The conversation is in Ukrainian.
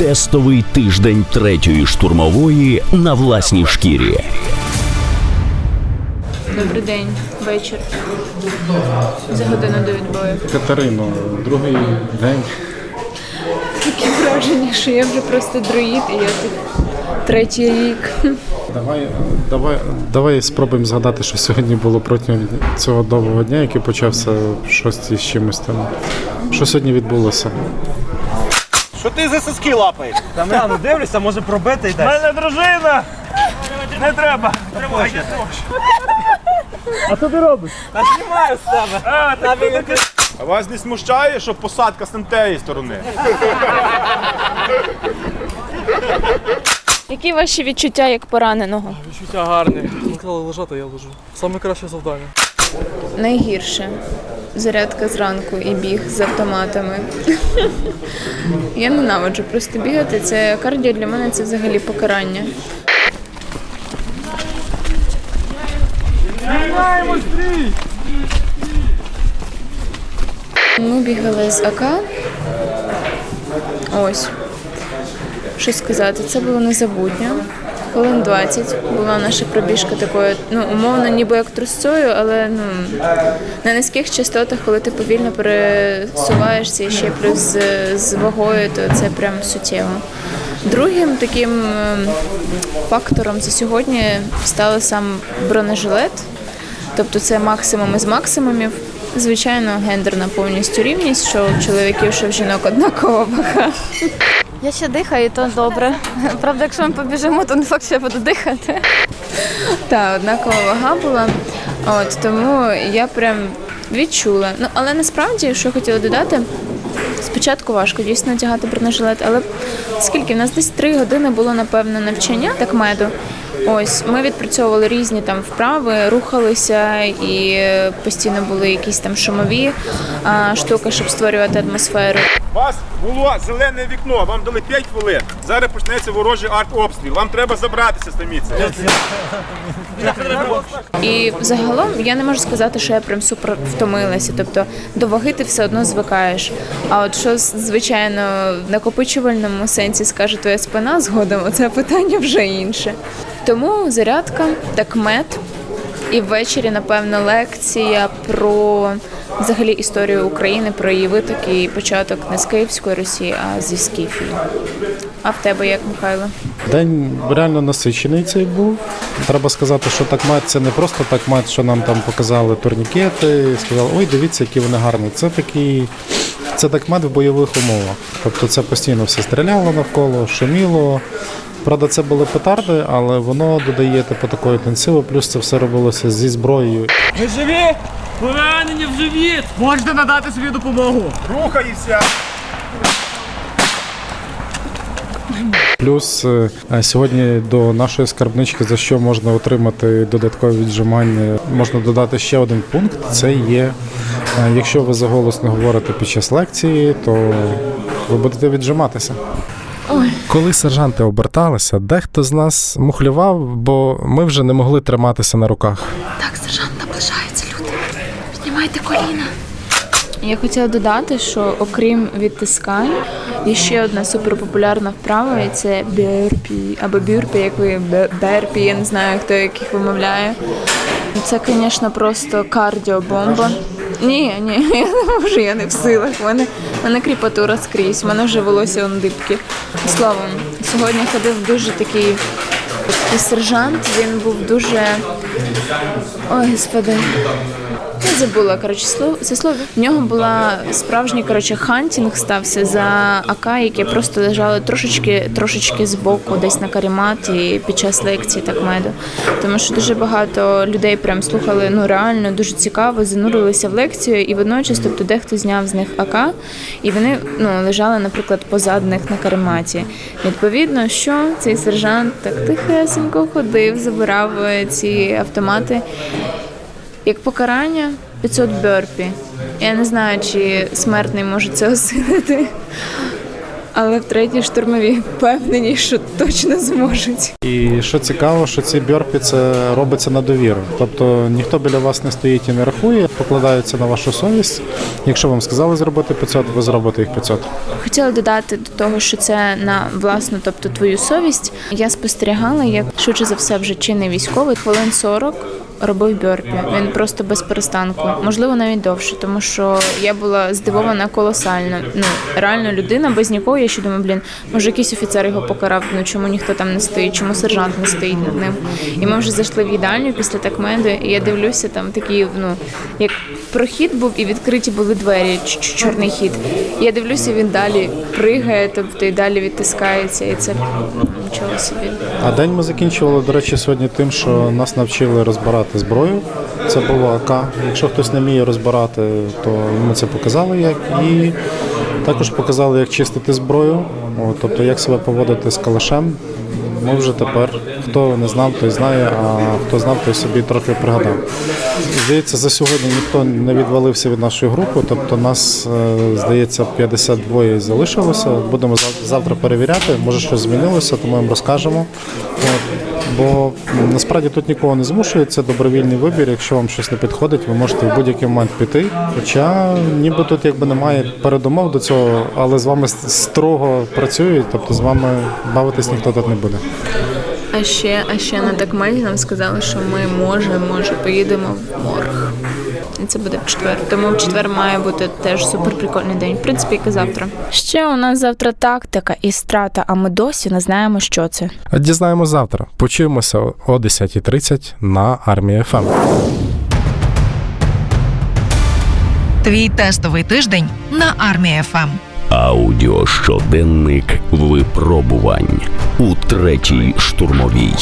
Тестовий тиждень третьої штурмової на власній шкірі. Добрий день, вечір. За годину до відбою. Катерино, другий день. Таке враження, що я вже просто друїд, і я тут третій рік. Давай, давай, давай спробуємо згадати, що сьогодні було протягом цього довгого дня, який почався в шостій з чимось там. Що сьогодні відбулося? Що ти за соски лапаєш? Там я ну дивлюся, може пробити йде. мене дружина! Не треба! А що ти робиш? Та знімаю з тебе. А, так ти А вас не смущає, що посадка з тієї сторони? Які ваші відчуття як пораненого? Відчуття гарні. Ну, сказали лежати, я лежу. Саме краще завдання. Найгірше. Зарядка зранку і біг з автоматами. Я ненавиджу просто бігати. Це кардіо для мене це взагалі покарання. Ми бігали з АК. Ось. Що сказати, це було незабутньо. Хвилин 20 була наша пробіжка такою, ну, умовно, ніби як трусцою, але ну, на низьких частотах, коли ти повільно пересуваєшся і ще плюс з, з вагою, то це прям суттєво. Другим таким ем, фактором за сьогодні став сам бронежилет. Тобто це максимум із максимумів. Звичайно, гендерна повністю рівність, що у чоловіків, що в жінок однакова вага. Я ще дихаю, то добре. Правда, якщо ми побіжимо, то не факт, що я буду дихати. Та однакова вага була. От тому я прям відчула. Ну але насправді, що хотіла додати, спочатку важко дійсно одягати бронежилет, але скільки в нас десь три години було напевно навчання так меду. Ось ми відпрацьовували різні там вправи, рухалися і постійно були якісь там шумові а, штуки, щоб створювати атмосферу. У вас було зелене вікно, вам дали 5 хвилин. Зараз почнеться ворожий артобстріл. Вам треба забратися місця. І загалом я не можу сказати, що я прям супер втомилася. Тобто до ваги ти все одно звикаєш. А от що звичайно в накопичувальному сенсі скаже твоя спина згодом, це питання вже інше. Тому зарядка, так мед. І ввечері, напевно, лекція про взагалі історію України, про її витоки і початок не з Київської Росії, а зі Скіфії. А в тебе як, Михайло? День реально насичений цей був. Треба сказати, що такмет це не просто такмет, що нам там показали турнікети, сказали, ой, дивіться, які вони гарні. Це такий. Це такмет в бойових умовах. Тобто це постійно все стріляло навколо, шуміло. Правда, це були петарди, але воно додає типу такої інтенсиву, плюс це все робилося зі зброєю. Ви живі? Поранені в живіт! Можете надати собі допомогу. Рухаємося. Плюс е, сьогодні до нашої скарбнички, за що можна отримати додаткові віджимання, можна додати ще один пункт. Це є, якщо ви заголосно говорите під час лекції, то ви будете віджиматися. Коли сержанти оберталися, дехто з нас мухлював, бо ми вже не могли триматися на руках. Так, сержант наближається, люди. Піднімайте коліна. Я хотіла додати, що окрім відтискань, є ще одна суперпопулярна вправа, і це бюрпі або бюрпі, як ви бе- берпі, я не знаю, хто як їх вимовляє. Це, звісно, просто кардіобомба. Ні, ні, я можу, я не в силах. У мене, мене кріпатура скрізь, у мене вже волосся он дибки. Словом, сьогодні ходив дуже такий такий сержант, він був дуже. Ой, господи. Я забула коротше слово це слово. В нього була справжній коротше хантінг стався за АК, яке просто лежало трошечки, трошечки збоку, десь на каріматі під час лекції так меду. Тому що дуже багато людей прям слухали ну реально дуже цікаво, занурилися в лекцію, і водночас, тобто, дехто зняв з них АК, і вони ну лежали, наприклад, позаду них на карематі. Відповідно, що цей сержант так тихесенько ходив, забирав е, ці автомати. Як покарання 500 бёрпі. Я не знаю, чи смертний може це осилити. Але в третій штурмовій впевнені, що точно зможуть. І що цікаво, що ці бьорпі це робиться на довіру. Тобто ніхто біля вас не стоїть і не рахує, покладаються на вашу совість. Якщо вам сказали зробити 500, ви зробите їх 500. Хотіла додати до того, що це на власну, тобто твою совість. Я спостерігала, як швидше за все вже чинний військовий хвилин 40 робив бьорпі. Він просто без перестанку, можливо, навіть довше, тому що я була здивована колосально. Ну реально людина без нікого. Я ще думаю, блін, може якийсь офіцер його покарав. Ну чому ніхто там не стоїть, чому сержант не стоїть над ним? І ми вже зайшли в їдальню після такмеди, і я дивлюся, там такий, ну як прохід був, і відкриті були двері, чорний хід. Я дивлюся, він далі пригає, тобто і далі відтискається, і це ну, собі. А день ми закінчували, до речі, сьогодні тим, що нас навчили розбирати зброю. Це було АК. Якщо хтось не вміє розбирати, то ми це показали як. І також показали, як чистити зброю, тобто як себе поводити з калашем. Ми вже тепер, хто не знав, той знає, а хто знав, той собі трохи пригадав. Здається, за сьогодні ніхто не відвалився від нашої групи, тобто нас, е, здається, 52 залишилося. Будемо зав- завтра перевіряти, може щось змінилося, то ми вам розкажемо. Бо насправді тут нікого не змушує, це добровільний вибір. Якщо вам щось не підходить, ви можете в будь-який момент піти. Хоча ніби тут якби немає передумов до цього, але з вами строго працюють, тобто з вами бавитись ніхто тут не буде. А ще, а ще на такмеді нам сказали, що ми може, може поїдемо в морг. І це буде в четвер. Тому в четвер має бути теж супер прикольний день. В принципі, як і завтра. Ще у нас завтра тактика і страта, а ми досі не знаємо, що це. Дізнаємось завтра. Почуємося о 10.30 на армії ФМ. Твій тестовий тиждень на армії ФМ. Аудіощоденник випробувань у третій штурмовій.